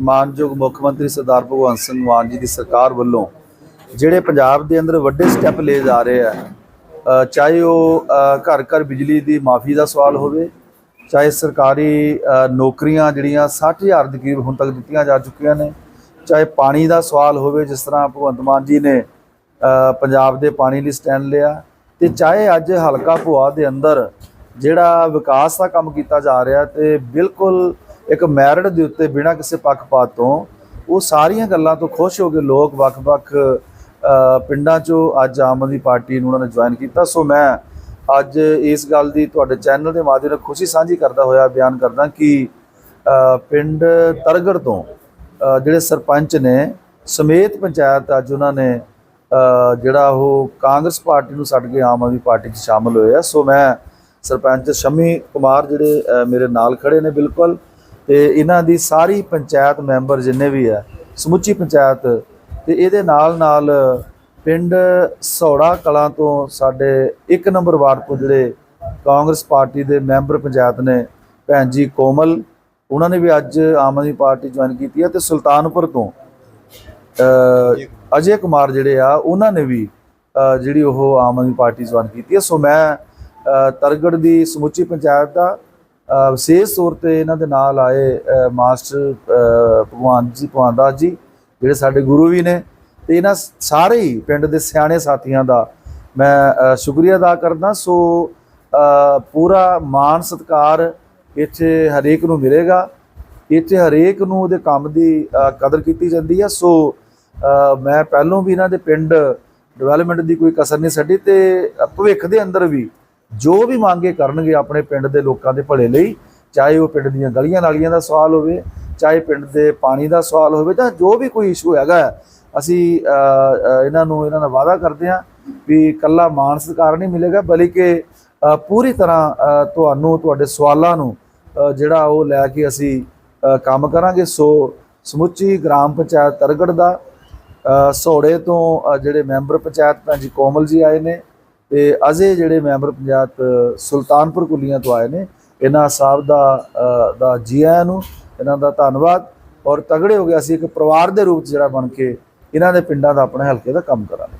ਮਾਨਯੋਗ ਮੁੱਖ ਮੰਤਰੀ ਸਰਦਾਰ ਭਗਵੰਤ ਸਿੰਘ ਮਾਨ ਜੀ ਦੀ ਸਰਕਾਰ ਵੱਲੋਂ ਜਿਹੜੇ ਪੰਜਾਬ ਦੇ ਅੰਦਰ ਵੱਡੇ ਸਟੈਪ ਲਏ ਜਾ ਰਹੇ ਆ ਚਾਹੇ ਉਹ ਘਰ ਘਰ ਬਿਜਲੀ ਦੀ ਮਾਫੀ ਦਾ ਸਵਾਲ ਹੋਵੇ, ਚਾਹੇ ਸਰਕਾਰੀ ਨੌਕਰੀਆਂ ਜਿਹੜੀਆਂ 60000 ਦੇ ਕਰੀਬ ਹੁਣ ਤੱਕ ਦਿੱਤੀਆਂ ਜਾ ਚੁੱਕੀਆਂ ਨੇ, ਚਾਹੇ ਪਾਣੀ ਦਾ ਸਵਾਲ ਹੋਵੇ ਜਿਸ ਤਰ੍ਹਾਂ ਭਗਵੰਤ ਮਾਨ ਜੀ ਨੇ ਪੰਜਾਬ ਦੇ ਪਾਣੀ ਲਈ ਸਟੈਂਡ ਲਿਆ ਤੇ ਚਾਹੇ ਅੱਜ ਹਲਕਾ ਭੁਆ ਦੇ ਅੰਦਰ ਜਿਹੜਾ ਵਿਕਾਸ ਦਾ ਕੰਮ ਕੀਤਾ ਜਾ ਰਿਹਾ ਤੇ ਬਿਲਕੁਲ ਇੱਕ ਮੈਰਿਟ ਦੇ ਉੱਤੇ ਬਿਨਾਂ ਕਿਸੇ ਪੱਖਪਾਤ ਤੋਂ ਉਹ ਸਾਰੀਆਂ ਗੱਲਾਂ ਤੋਂ ਖੁਸ਼ ਹੋ ਕੇ ਲੋਕ ਵੱਖ-ਵੱਖ ਪਿੰਡਾਂ 'ਚੋਂ ਅੱਜ ਆਮ ਆਦਮੀ ਪਾਰਟੀ ਨੂੰ ਉਹਨਾਂ ਨੇ ਜੁਆਇਨ ਕੀਤਾ। ਸੋ ਮੈਂ ਅੱਜ ਇਸ ਗੱਲ ਦੀ ਤੁਹਾਡੇ ਚੈਨਲ ਦੇ ਮਾਧਿਅਮ ਨਾਲ ਖੁਸ਼ੀ ਸਾਂਝੀ ਕਰਦਾ ਹੋਇਆ, ਬਿਆਨ ਕਰਦਾ ਕਿ ਪਿੰਡ ਤਰਗੜ ਤੋਂ ਜਿਹੜੇ ਸਰਪੰਚ ਨੇ, ਸਮੇਤ ਪੰਚਾਇਤ ਅੱਜ ਉਹਨਾਂ ਨੇ ਜਿਹੜਾ ਉਹ ਕਾਂਗਰਸ ਪਾਰਟੀ ਨੂੰ ਛੱਡ ਕੇ ਆਮ ਆਦਮੀ ਪਾਰਟੀ 'ਚ ਸ਼ਾਮਲ ਹੋਏ ਆ। ਸੋ ਮੈਂ ਸਰਪੰਚ ਸ਼ਮੀ ਕੁਮਾਰ ਜਿਹੜੇ ਮੇਰੇ ਨਾਲ ਖੜੇ ਨੇ ਬਿਲਕੁਲ। ਤੇ ਇਹਨਾਂ ਦੀ ਸਾਰੀ ਪੰਚਾਇਤ ਮੈਂਬਰ ਜਿੰਨੇ ਵੀ ਆ ਸਮੁੱਚੀ ਪੰਚਾਇਤ ਤੇ ਇਹਦੇ ਨਾਲ ਨਾਲ ਪਿੰਡ ਸੌੜਾ ਕਲਾਂ ਤੋਂ ਸਾਡੇ ਇੱਕ ਨੰਬਰ ਵਾਰਡ ਤੋਂ ਜਿਹੜੇ ਕਾਂਗਰਸ ਪਾਰਟੀ ਦੇ ਮੈਂਬਰ ਪੰਚਾਇਤ ਨੇ ਭੈਣ ਜੀ ਕੋਮਲ ਉਹਨਾਂ ਨੇ ਵੀ ਅੱਜ ਆਮ ਆਦਮੀ ਪਾਰਟੀ ਜੁਆਇਨ ਕੀਤੀ ਹੈ ਤੇ ਸੁਲਤਾਨਪੁਰ ਤੋਂ ਅਜੇ ਕੁਮਾਰ ਜਿਹੜੇ ਆ ਉਹਨਾਂ ਨੇ ਵੀ ਜਿਹੜੀ ਉਹ ਆਮ ਆਦਮੀ ਪਾਰਟੀ ਜੁਆਇਨ ਕੀਤੀ ਹੈ ਸੋ ਮੈਂ ਅ, ਤਰਗੜ ਦੀ ਸਮੁੱਚੀ ਪੰਚਾਇਤ ਦਾ ਵਿਸ਼ੇਸ਼ ਤੌਰ ਤੇ ਇਹਨਾਂ ਦੇ ਨਾਲ ਆਏ ਮਾਸਟਰ ਭਗਵਾਨ ਜੀ, ਭਗਵਾਨ ਦਾਸ ਜੀ, ਜਿਹੜੇ ਸਾਡੇ ਗੁਰੂ ਵੀ ਨੇ ਤੇ ਇਹਨਾਂ ਸਾਰੇ ਹੀ ਪਿੰਡ ਦੇ ਸਿਆਣੇ ਸਾਥੀਆਂ ਦਾ ਮੈਂ ਸ਼ੁਕਰੀਆ ਅਦਾ ਕਰਦਾ। ਸੋ ਪੂਰਾ ਮਾਣ ਸਤਿਕਾਰ ਇੱਥੇ ਹਰੇਕ ਨੂੰ ਮਿਲੇਗਾ। ਇੱਥੇ ਹਰੇਕ ਨੂੰ ਉਹਦੇ ਕੰਮ ਦੀ ਕਦਰ ਕੀਤੀ ਜਾਂਦੀ ਹੈ ਸੋ ਮੈਂ ਪਹਿਲੋਂ ਵੀ ਇਹਨਾਂ ਦੇ ਪਿੰਡ ਡਿਵੈਲਪਮੈਂਟ ਦੀ ਕੋਈ ਕਸਰ ਨਹੀਂ ਛੱਡੀ ਤੇ ਭਵਿੱਖ ਦੇ ਅੰਦਰ ਵੀ ਜੋ ਵੀ ਮੰਗੇ ਕਰਨਗੇ ਆਪਣੇ ਪਿੰਡ ਦੇ ਲੋਕਾਂ ਦੇ ਭਲੇ ਲਈ ਚਾਹੇ ਉਹ ਪਿੰਡ ਦੀਆਂ ਗਲੀਆਂ ਨਾਲੀਆਂ ਦਾ ਸਵਾਲ ਹੋਵੇ ਚਾਹੇ ਪਿੰਡ ਦੇ ਪਾਣੀ ਦਾ ਸਵਾਲ ਹੋਵੇ ਜਾਂ ਜੋ ਵੀ ਕੋਈ ਇਸ਼ੂ ਹੈਗਾ ਹੈ, ਅਸੀਂ ਇਹਨਾਂ ਨੂੰ ਇਹਨਾਂ ਨਾਲ ਵਾਅਦਾ ਕਰਦੇ ਹਾਂ ਵੀ ਕੱਲਾ ਮਾਨ ਸਤਿਕਾਰ ਨਹੀਂ ਮਿਲੇਗਾ ਬਲਕਿ ਪੂਰੀ ਤਰ੍ਹਾਂ ਤੁਹਾਨੂੰ ਤੁਹਾਡੇ ਸਵਾਲਾਂ ਨੂੰ ਜਿਹੜਾ ਉਹ ਲੈ ਕੇ ਅਸੀਂ ਕੰਮ ਕਰਾਂਗੇ। ਸੋ ਸਮੁੱਚੀ ਗ੍ਰਾਮ ਪੰਚਾਇਤ ਤਰਗੜ ਦਾ ਅ, ਤੋਂ ਜਿਹੜੇ ਮੈਂਬਰ ਪੰਚਾਇਤ ਭੈਣ ਜੀ ਕੋਮਲ ਜੀ ਆਏ ਨੇ ਤੇ ਅਜੇ ਜਿਹੜੇ ਮੈਂਬਰ ਪੰਚਾਇਤ ਸੁਲਤਾਨਪੁਰ ਕੁਲੀਆਂ ਤੋਂ ਆਏ ਨੇ, ਇਹਨਾਂ ਸਾਹਿਬ ਦਾ ਦਾ ਜੀਆਂ ਨੂੰ ਇਹਨਾਂ ਦਾ ਧੰਨਵਾਦ। ਔਰ ਤਗੜੇ ਹੋ ਗਿਆ ਅਸੀਂ ਇੱਕ ਪਰਿਵਾਰ ਦੇ ਰੂਪ 'ਚ ਜਿਹੜਾ ਬਣ ਕੇ ਇਹਨਾਂ ਦੇ ਪਿੰਡਾਂ ਦਾ ਆਪਣੇ ਹਲਕੇ ਦਾ ਕੰਮ ਕਰਾਂਗੇ।